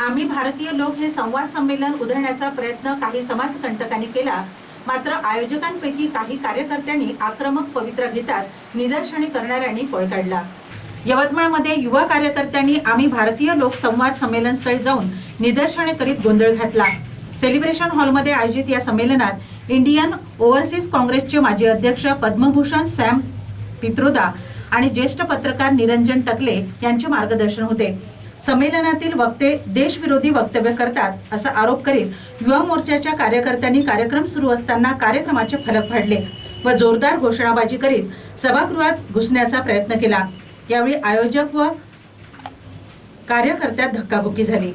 आम्ही भारतीय लोक हे संवाद संमेलन उधळण्याचा प्रयत्न काही समाजकंटकांनी केला. मात्र आयोजकांपैकी काही कार्यकर्त्यांनी आक्रमक पवित्रा घेताच निदर्शने करणाऱ्यांनी पळ काढला. यवतमाळमध्ये युवा कार्यकर्त्यांनी आम्ही भारतीय लोक संवाद संमेलन स्थळी जाऊन निदर्शने करीत गोंधळ घातला. सेलिब्रेशन हॉलमध्ये आयोजित या संमेलनात इंडियन ओव्हरसीज काँग्रेसचे माजी अध्यक्ष पद्मभूषण सॅम पित्रोदा आणि ज्येष्ठ पत्रकार निरंजन टकले यांचे मार्गदर्शन होते. संमेलनातील वक्ते देशविरोधी वक्तव्य करतात असा आरोप करीत युवा मोर्चाच्या कार्यकर्त्यांनी कार्यक्रम सुरू असताना कार्यक्रमाचे फलक फाडले व जोरदार घोषणाबाजी करीत सभागृहात घुसण्याचा प्रयत्न केला. यावेळी आयोजक व कार्यकर्त्यात धक्काबुक्की झाली.